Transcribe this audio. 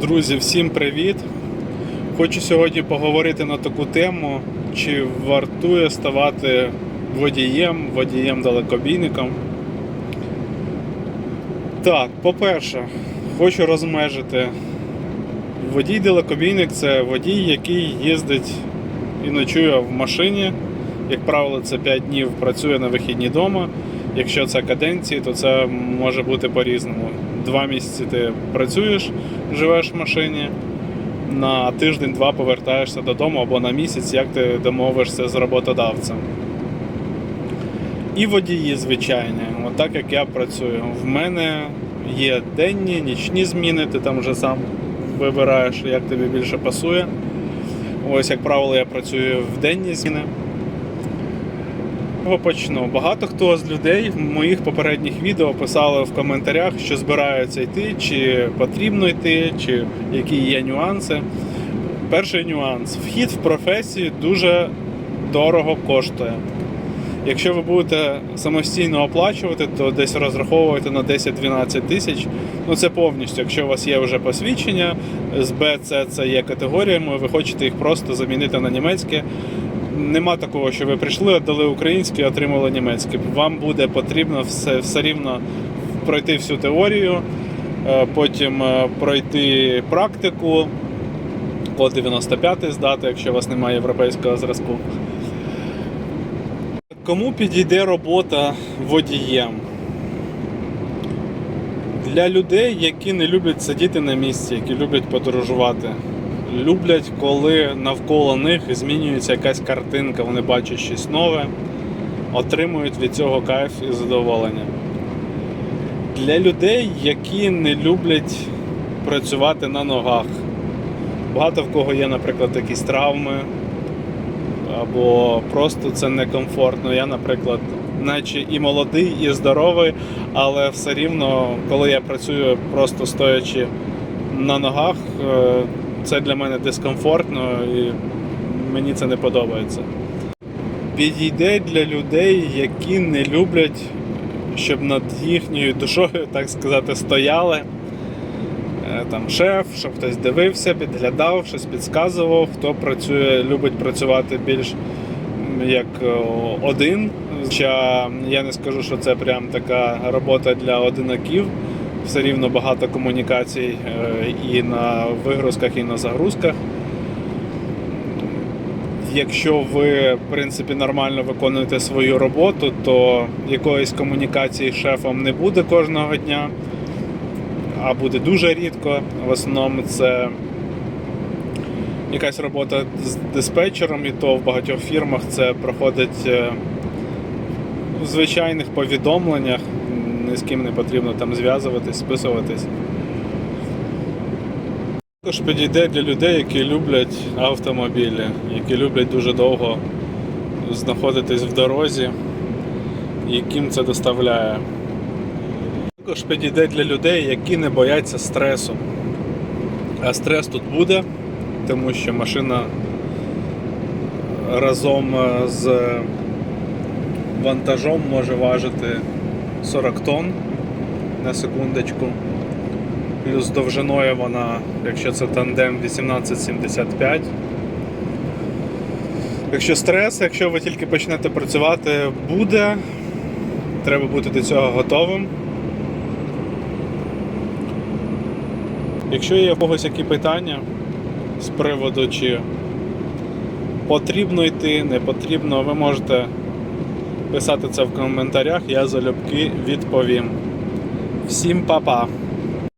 Друзі, всім привіт! Хочу сьогодні поговорити на таку тему, чи вартує ставати водієм, водієм-далекобійником. Так, по-перше, хочу розмежити. Водій-далекобійник це водій, який їздить і ночує в машині. Як правило, це 5 днів працює на вихідні вдома. Якщо це каденції, то це може бути по-різному. Два місяці ти працюєш, живеш в машині, на тиждень-два повертаєшся додому або на місяць, як ти домовишся з роботодавцем. І водії, звичайні, отак як я працюю. В мене є денні, нічні зміни, ти там вже сам вибираєш, як тобі більше пасує. Ось, як правило, я працюю в денні зміни. Почну? Багато хто з людей в моїх попередніх відео писали в коментарях, що збираються йти, чи потрібно йти, чи які є нюанси. Перший нюанс: вхід в професію дуже дорого коштує. Якщо ви будете самостійно оплачувати, то десь розраховуєте на 10-12 тисяч. Ну це повністю, якщо у вас є вже посвідчення з Б, С, це є категоріями, ви хочете їх просто замінити на німецьке. Нема такого, що ви прийшли, віддали українське, отримали німецьке. Вам буде потрібно все, все рівно пройти всю теорію, е, потім е, пройти практику, код 95 здати, якщо у вас немає європейського зразку. Кому підійде робота водієм? Для людей, які не люблять сидіти на місці, які люблять подорожувати. Люблять, коли навколо них змінюється якась картинка, вони бачать щось нове, отримують від цього кайф і задоволення. Для людей, які не люблять працювати на ногах. Багато в кого є, наприклад, якісь травми, або просто це некомфортно. Я, наприклад, наче і молодий, і здоровий, але все рівно, коли я працюю просто стоячи на ногах, е, це для мене дискомфортно і мені це не подобається. Підійде для людей, які не люблять, щоб над їхньою душою, так сказати, стояли. Е, Там шеф, щоб хтось дивився, підглядав, щось підказував, хто працює, любить працювати більш як е, один. Хоча я не скажу, що це прям така робота для одинаків. Все рівно багато комунікацій е, і на вигрузках, і на загрузках. Якщо ви, в принципі, нормально виконуєте свою роботу, то якоїсь комунікації з шефом не буде кожного дня, а буде дуже рідко. В основному це якась робота з диспетчером, і то в багатьох фірмах це проходить е, в звичайних повідомленнях. Ні з ким не потрібно там зв'язуватись, списуватись. Також підійде для людей, які люблять автомобілі, які люблять дуже довго знаходитись в дорозі, яким це доставляє. Також підійде для людей, які не бояться стресу. А стрес тут буде, тому що машина разом з вантажом може важити 40 тонн на секундочку. Плюс довжиною вона, якщо це тандем 1875. Якщо стрес, якщо ви тільки почнете працювати, буде. Треба бути до цього готовим. Якщо є в когось які питання з приводу, чи потрібно йти, не потрібно, ви можете писати це в коментарях, я залюбки відповім. Всім па-па!